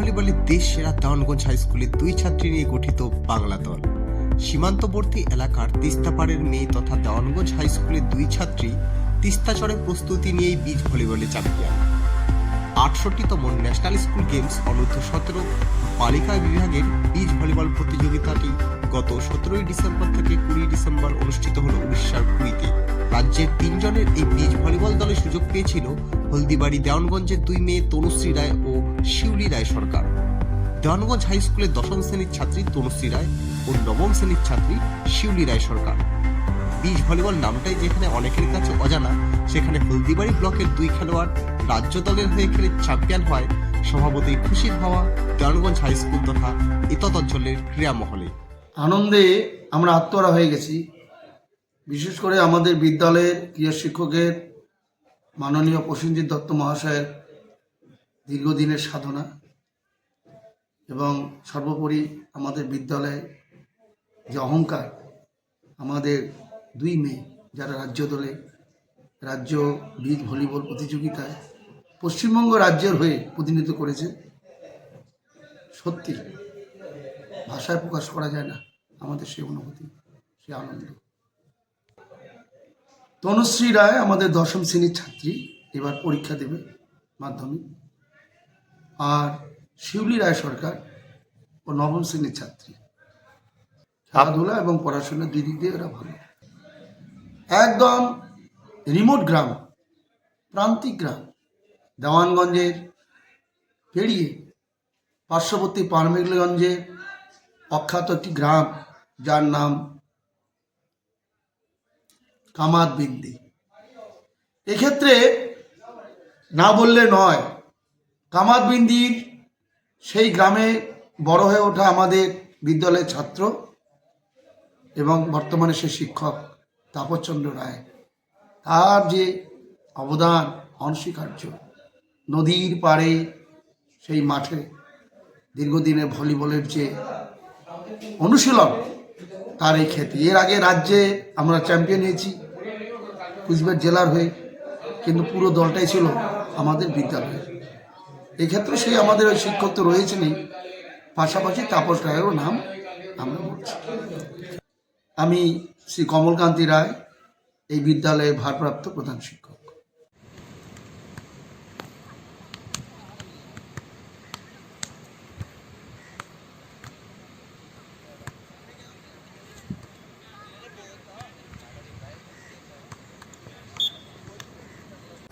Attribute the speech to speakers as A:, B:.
A: ভলিবলে দেশ সেরা দেওয়ানগঞ্জ হাই স্কুলের দুই ছাত্রী নিয়ে গঠিত বাংলা দল। সীমান্তবর্তী এলাকার তিস্তাপাড়ের মেয়ে তথা দেওয়ানগঞ্জ হাই স্কুলের দুই ছাত্রী তিস্তাচড়ে প্রস্তুতি নিয়েই বিচ ভলিবলে চ্যাম্পিয়ন আটষট্টিতম ন্যাশনাল স্কুল গেমস অনূর্ধ্ব সতেরো বালিকা বিভাগের বিচ ভলিবল প্রতিযোগিতাটি গত সতেরোই ডিসেম্বর থেকে কুড়ি ডিসেম্বর অনুষ্ঠিত হল। রাজ্যের তিনজনের এই বিচ ভলিবল দলে সুযোগ পেয়েছিল হলদিবাড়ি দেওয়ানগঞ্জের দুই মেয়ে তনুশ্রী রায় ও শিউলি রায় সরকার। দেওয়ানগঞ্জ হাই স্কুলের দশম শ্রেণির ছাত্রী তনুশ্রী রায় ও নবম শ্রেণির ছাত্রী শিউলি রায় সরকার। বিচ ভলিবল নামটাই যেখানে অনেকের কাছে অজানা, সেখানে হলদিবাড়ি ব্লকের দুই খেলোয়াড় রাজ্য দলের হয়ে খেলে চ্যাম্পিয়ন হয়, স্বভাবতই খুশির হওয়া দেওয়ানগঞ্জ হাই স্কুল তথা ইতত অঞ্চলের ক্রীড়া মহলে
B: আনন্দে আমরা আত্মহারা হয়ে গেছি। বিশেষ করে আমাদের বিদ্যালয়ের ক্রীড়া শিক্ষকের মাননীয় প্রসেনজিৎ দত্ত মহাশয়ের দীর্ঘদিনের সাধনা এবং সর্বোপরি আমাদের বিদ্যালয়ে যে অহংকার আমাদের দুই মেয়ে যারা রাজ্য দলে, রাজ্য বীজ ভলিবল প্রতিযোগিতায় পশ্চিমবঙ্গ রাজ্যের হয়ে প্রতিনিধিত্ব করেছে, সত্যি ভাষায় প্রকাশ করা যায় না, আমাদের সেই অনুভূতি, সেই আনন্দ। তনুশ্রী রায় আমাদের দশম শ্রেণির ছাত্রী, এবার পরীক্ষা দেবে মাধ্যমিক। আর শিউলি রায় সরকার ও নবম শ্রেণির ছাত্রী। খেলাধুলা এবং পড়াশোনা দুই দিক দিয়ে ওরা ভালো। একদম রিমোট গ্রাম, প্রান্তিক গ্রাম, দেওয়ানগঞ্জের পেরিয়ে পার্শ্ববর্তী পারমেগঞ্জে অখ্যাত একটি গ্রাম, যার নাম কামাত বিন্দি। এক্ষেত্রে না বললে নয়, কামাত বিন্দির সেই গ্রামে বড় হয়ে ওঠা আমাদের বিদ্যালয়ের ছাত্র এবং বর্তমানে সে শিক্ষক তাপসচন্দ্র রায়। তার যে অবদান, অনস্বীকার্য, নদীর পাড়ে সেই মাঠে দীর্ঘদিনের ভলিবলের যে অনুশীলন তার এই খ্যাতি এর আগে রাজ্যে আমরা চ্যাম্পিয়ন হয়েছি কুচবিহার জেলার হয়ে, কিন্তু পুরো দলটাই ছিল আমাদের বিদ্যালয়ের এক্ষেত্রে সেই আমাদের ওই শিক্ষক তো রয়েছেনই, পাশাপাশি তাপস রায়েরও নাম আমরা বলছি। আমি শ্রী কমলকান্তি রায়, এই বিদ্যালয়ের ভারপ্রাপ্ত প্রধান শিক্ষক।